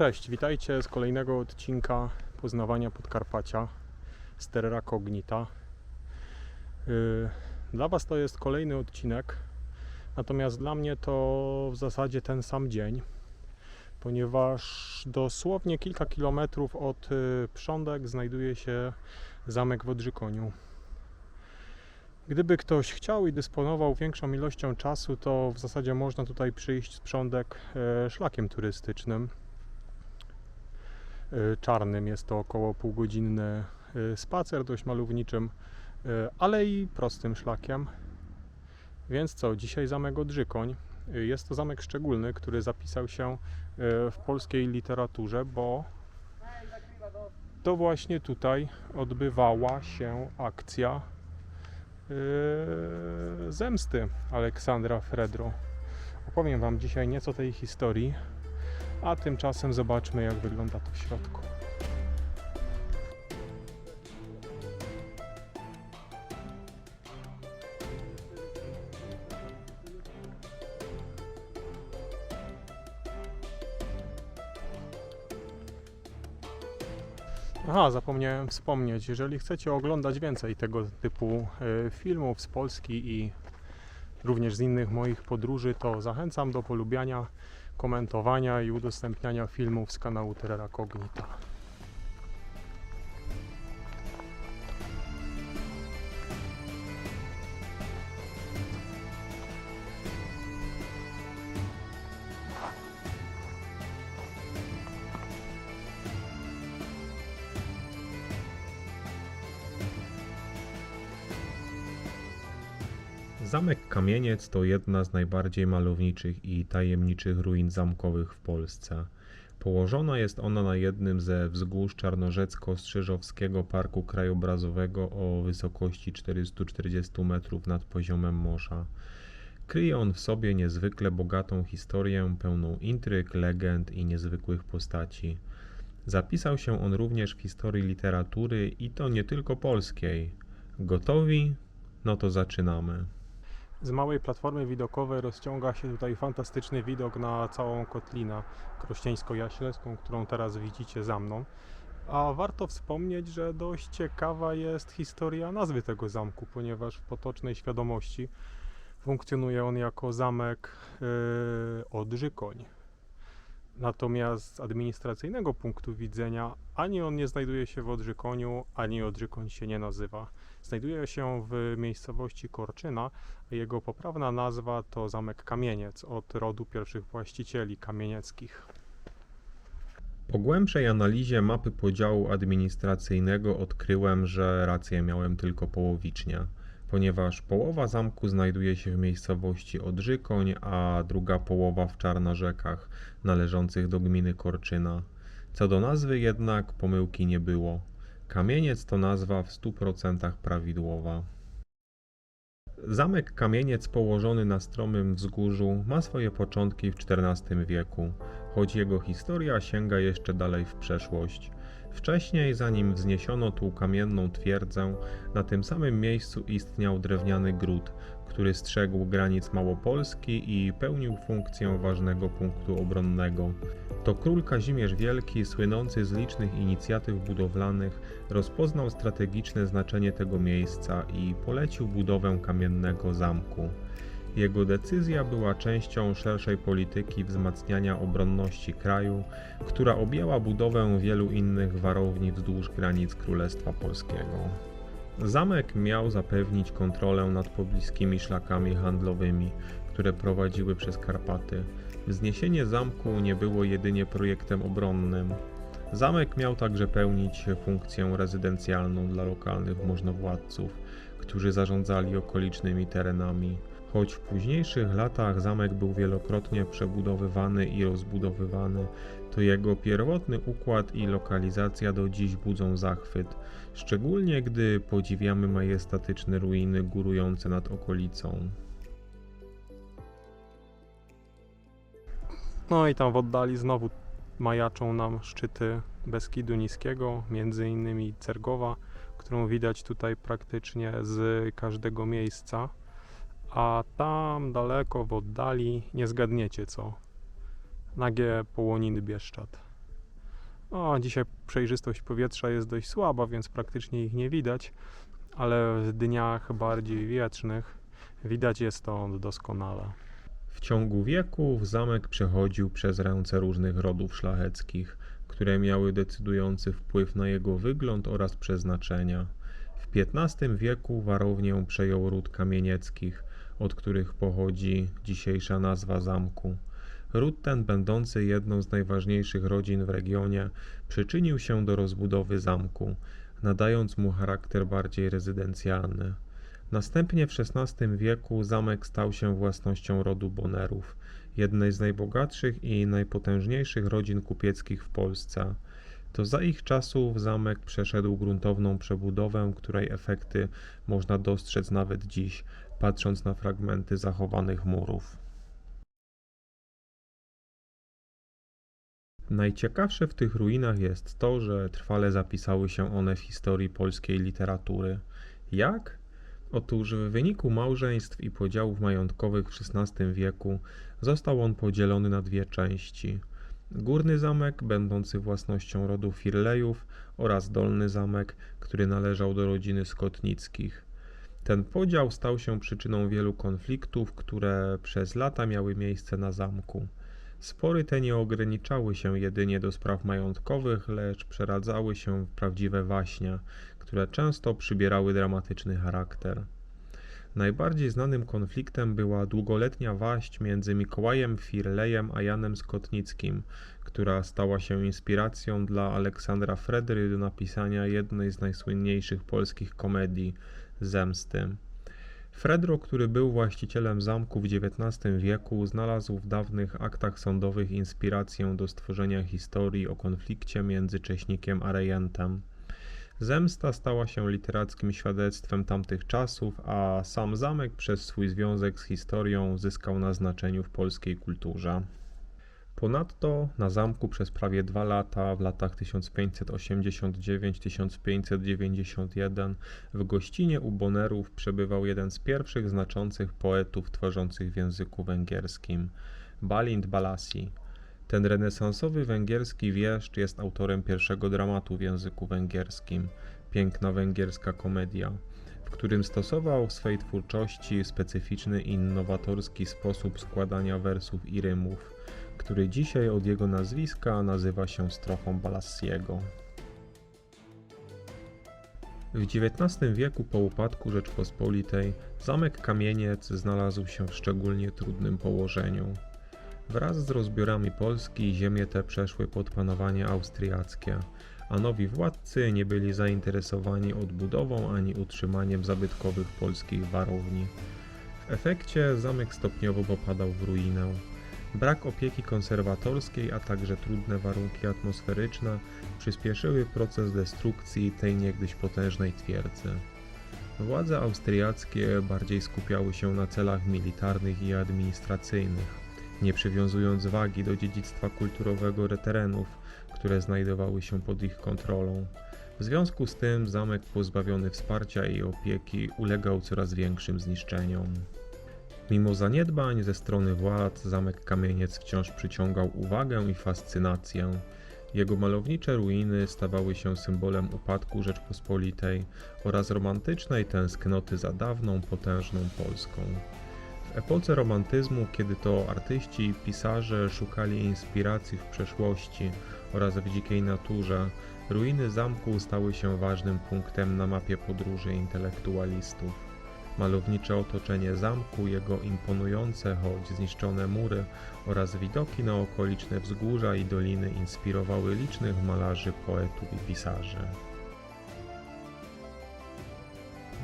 Cześć, witajcie z kolejnego odcinka poznawania Podkarpacia z Terra Cognita. Yy, Dla Was to jest kolejny odcinek, natomiast dla mnie to w zasadzie ten sam dzień, ponieważ dosłownie kilka kilometrów od y, Prządek znajduje się zamek w Odrzykoniu. Gdyby ktoś chciał i dysponował większą ilością czasu, to w zasadzie można tutaj przyjść z Prządek e, szlakiem turystycznym y, czarnym. Jest to około półgodzinny y, spacer dość malowniczym, y, ale i prostym szlakiem. Więc co, dzisiaj zamek Odrzykoń. Y, Jest to zamek szczególny, który zapisał się y, w polskiej literaturze, bo to właśnie tutaj odbywała się akcja y, zemsty Aleksandra Fredro. Opowiem Wam dzisiaj nieco tej historii, a tymczasem zobaczmy, jak wygląda to w środku. Aha, zapomniałem wspomnieć, jeżeli chcecie oglądać więcej tego typu e, filmów z Polski i również z innych moich podróży, to zachęcam do polubiania, komentowania i udostępniania filmów z kanału Terra Cognita. Zamek Kamieniec to jedna z najbardziej malowniczych i tajemniczych ruin zamkowych w Polsce. Położona jest ona na jednym ze wzgórz Czarnorzecko-Strzyżowskiego Parku Krajobrazowego o wysokości 440 metrów nad poziomem morza. Kryje on w sobie niezwykle bogatą historię, pełną intryg, legend i niezwykłych postaci. Zapisał się on również w historii literatury i to nie tylko polskiej. Gotowi? No to zaczynamy. Z małej platformy widokowej rozciąga się tutaj fantastyczny widok na całą kotlinę krościeńsko-jaśleską, którą teraz widzicie za mną. A warto wspomnieć, że dość ciekawa jest historia nazwy tego zamku, ponieważ w potocznej świadomości funkcjonuje on jako zamek yy, Odrzykoń. Natomiast z administracyjnego punktu widzenia ani on nie znajduje się w Odrzykoniu, ani Odrzykoń się nie nazywa. Znajduje się w miejscowości Korczyna, a jego poprawna nazwa to Zamek Kamieniec od rodu pierwszych właścicieli kamienieckich. Po głębszej analizie mapy podziału administracyjnego odkryłem, że rację miałem tylko połowicznie, ponieważ połowa zamku znajduje się w miejscowości Odrzykoń, a druga połowa w Czarnorzekach, należących do gminy Korczyna. Co do nazwy jednak pomyłki nie było. Kamieniec to nazwa w 100% prawidłowa. Zamek Kamieniec położony na stromym wzgórzu ma swoje początki w XIV wieku, choć jego historia sięga jeszcze dalej w przeszłość. Wcześniej, zanim wzniesiono tu kamienną twierdzę, na tym samym miejscu istniał drewniany gród, który strzegł granic Małopolski i pełnił funkcję ważnego punktu obronnego. To król Kazimierz Wielki, słynący z licznych inicjatyw budowlanych, rozpoznał strategiczne znaczenie tego miejsca i polecił budowę kamiennego zamku. Jego decyzja była częścią szerszej polityki wzmacniania obronności kraju, która objęła budowę wielu innych warowni wzdłuż granic Królestwa Polskiego. Zamek miał zapewnić kontrolę nad pobliskimi szlakami handlowymi, które prowadziły przez Karpaty. Wzniesienie zamku nie było jedynie projektem obronnym. Zamek miał także pełnić funkcję rezydencjalną dla lokalnych możnowładców, którzy zarządzali okolicznymi terenami. Choć w późniejszych latach zamek był wielokrotnie przebudowywany i rozbudowywany, to jego pierwotny układ i lokalizacja do dziś budzą zachwyt, szczególnie gdy podziwiamy majestatyczne ruiny górujące nad okolicą. No i tam w oddali znowu majaczą nam szczyty Beskidu Niskiego, między innymi Cergowa, którą widać tutaj praktycznie z każdego miejsca. A tam daleko w oddali nie zgadniecie co. Nagie połoniny Bieszczad. O, dzisiaj przejrzystość powietrza jest dość słaba, więc praktycznie ich nie widać, ale w dniach bardziej wietrznych widać je stąd doskonale. W ciągu wieków zamek przechodził przez ręce różnych rodów szlacheckich, które miały decydujący wpływ na jego wygląd oraz przeznaczenia. W XV wieku warownię przejął ród kamienieckich, od których pochodzi dzisiejsza nazwa zamku. Ród ten, będący jedną z najważniejszych rodzin w regionie, przyczynił się do rozbudowy zamku, nadając mu charakter bardziej rezydencjalny. Następnie w XVI wieku zamek stał się własnością rodu Bonerów, jednej z najbogatszych i najpotężniejszych rodzin kupieckich w Polsce. To za ich czasów zamek przeszedł gruntowną przebudowę, której efekty można dostrzec nawet dziś, patrząc na fragmenty zachowanych murów. Najciekawsze w tych ruinach jest to, że trwale zapisały się one w historii polskiej literatury. Jak? Otóż w wyniku małżeństw i podziałów majątkowych w XVI wieku został on podzielony na dwie części. Górny zamek, będący własnością rodu Firlejów oraz dolny zamek, który należał do rodziny Skotnickich. Ten podział stał się przyczyną wielu konfliktów, które przez lata miały miejsce na zamku. Spory te nie ograniczały się jedynie do spraw majątkowych, lecz przeradzały się w prawdziwe waśnie, które często przybierały dramatyczny charakter. Najbardziej znanym konfliktem była długoletnia waść między Mikołajem Firlejem a Janem Skotnickim, która stała się inspiracją dla Aleksandra Fredry do napisania jednej z najsłynniejszych polskich komedii Zemsty. Fredro, który był właścicielem zamku w XIX wieku, znalazł w dawnych aktach sądowych inspirację do stworzenia historii o konflikcie między Cześnikiem a Rejentem. Zemsta stała się literackim świadectwem tamtych czasów, a sam zamek przez swój związek z historią zyskał na znaczeniu w polskiej kulturze. Ponadto na zamku przez prawie dwa lata, w latach 1589-1591, w gościnie u Bonerów przebywał jeden z pierwszych znaczących poetów tworzących w języku węgierskim, Balint Balasi. Ten renesansowy węgierski wieszcz jest autorem pierwszego dramatu w języku węgierskim, Piękna węgierska komedia, w którym stosował w swej twórczości specyficzny i innowatorski sposób składania wersów i rymów, który dzisiaj od jego nazwiska nazywa się strochą Balassiego. W XIX wieku po upadku Rzeczpospolitej zamek Kamieniec znalazł się w szczególnie trudnym położeniu. Wraz z rozbiorami Polski ziemie te przeszły pod panowanie austriackie, a nowi władcy nie byli zainteresowani odbudową ani utrzymaniem zabytkowych polskich warowni. W efekcie zamek stopniowo popadał w ruinę. Brak opieki konserwatorskiej, a także trudne warunki atmosferyczne przyspieszyły proces destrukcji tej niegdyś potężnej twierdzy. Władze austriackie bardziej skupiały się na celach militarnych i administracyjnych, nie przywiązując wagi do dziedzictwa kulturowego terenów, które znajdowały się pod ich kontrolą. W związku z tym zamek pozbawiony wsparcia i opieki ulegał coraz większym zniszczeniom. Mimo zaniedbań ze strony władz, zamek Kamieniec wciąż przyciągał uwagę i fascynację. Jego malownicze ruiny stawały się symbolem upadku Rzeczpospolitej oraz romantycznej tęsknoty za dawną, potężną Polską. W epoce romantyzmu, kiedy to artyści i pisarze szukali inspiracji w przeszłości oraz w dzikiej naturze, ruiny zamku stały się ważnym punktem na mapie podróży intelektualistów. Malownicze otoczenie zamku, jego imponujące, choć zniszczone mury oraz widoki na okoliczne wzgórza i doliny inspirowały licznych malarzy, poetów i pisarzy.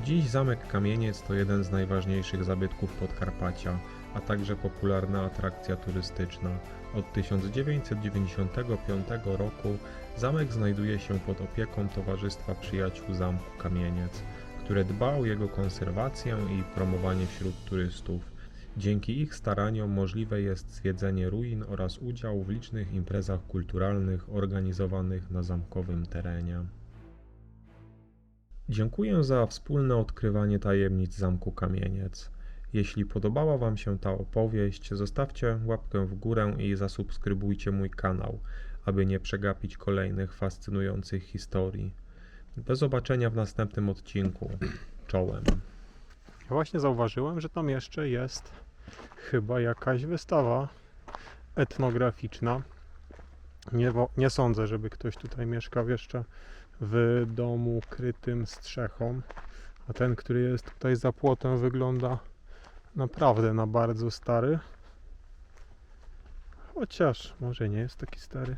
Dziś zamek Kamieniec to jeden z najważniejszych zabytków Podkarpacia, a także popularna atrakcja turystyczna. Od 1995 roku zamek znajduje się pod opieką Towarzystwa Przyjaciół Zamku Kamieniec, które dba o jego konserwację i promowanie wśród turystów. Dzięki ich staraniom możliwe jest zwiedzenie ruin oraz udział w licznych imprezach kulturalnych organizowanych na zamkowym terenie. Dziękuję za wspólne odkrywanie tajemnic Zamku Kamieniec. Jeśli podobała Wam się ta opowieść, zostawcie łapkę w górę i zasubskrybujcie mój kanał, aby nie przegapić kolejnych fascynujących historii. Do zobaczenia w następnym odcinku. Czołem. Ja właśnie zauważyłem, że tam jeszcze jest chyba jakaś wystawa etnograficzna. Nie, nie sądzę, żeby ktoś tutaj mieszkał jeszcze w domu krytym strzechą. A ten, który jest tutaj za płotem, wygląda naprawdę na bardzo stary. Chociaż może nie jest taki stary.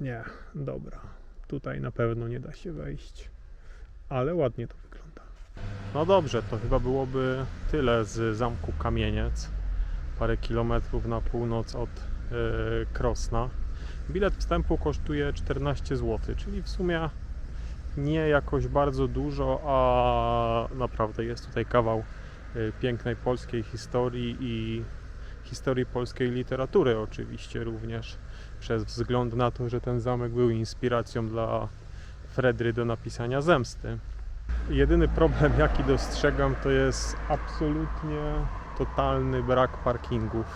Nie, dobra. Tutaj na pewno nie da się wejść ale ładnie to wygląda. No dobrze, to chyba byłoby tyle z zamku Kamieniec. Parę kilometrów na północ od e, Krosna. Bilet wstępu kosztuje 14 zł, czyli w sumie nie jakoś bardzo dużo, a naprawdę jest tutaj kawał e, pięknej polskiej historii i historii polskiej literatury oczywiście również przez wzgląd na to, że ten zamek był inspiracją dla Fredry do napisania zemsty. Jedyny problem, jaki dostrzegam, to jest absolutnie totalny brak parkingów.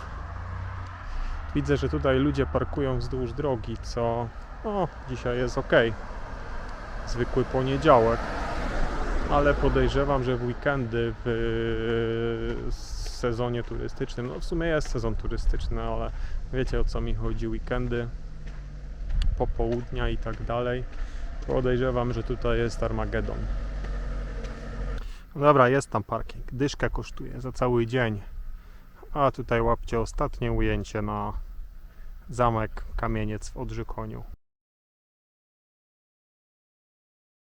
Widzę, że tutaj ludzie parkują wzdłuż drogi, co no, dzisiaj jest ok. Zwykły poniedziałek, ale podejrzewam, że w weekendy w sezonie turystycznym, no w sumie jest sezon turystyczny, ale wiecie o co mi chodzi, weekendy, popołudnia i tak dalej Podejrzewam, że tutaj jest Armagedon. Dobra, jest tam parking. Dyszka kosztuje za cały dzień. A tutaj łapcie ostatnie ujęcie na zamek Kamieniec w Odrzykoniu.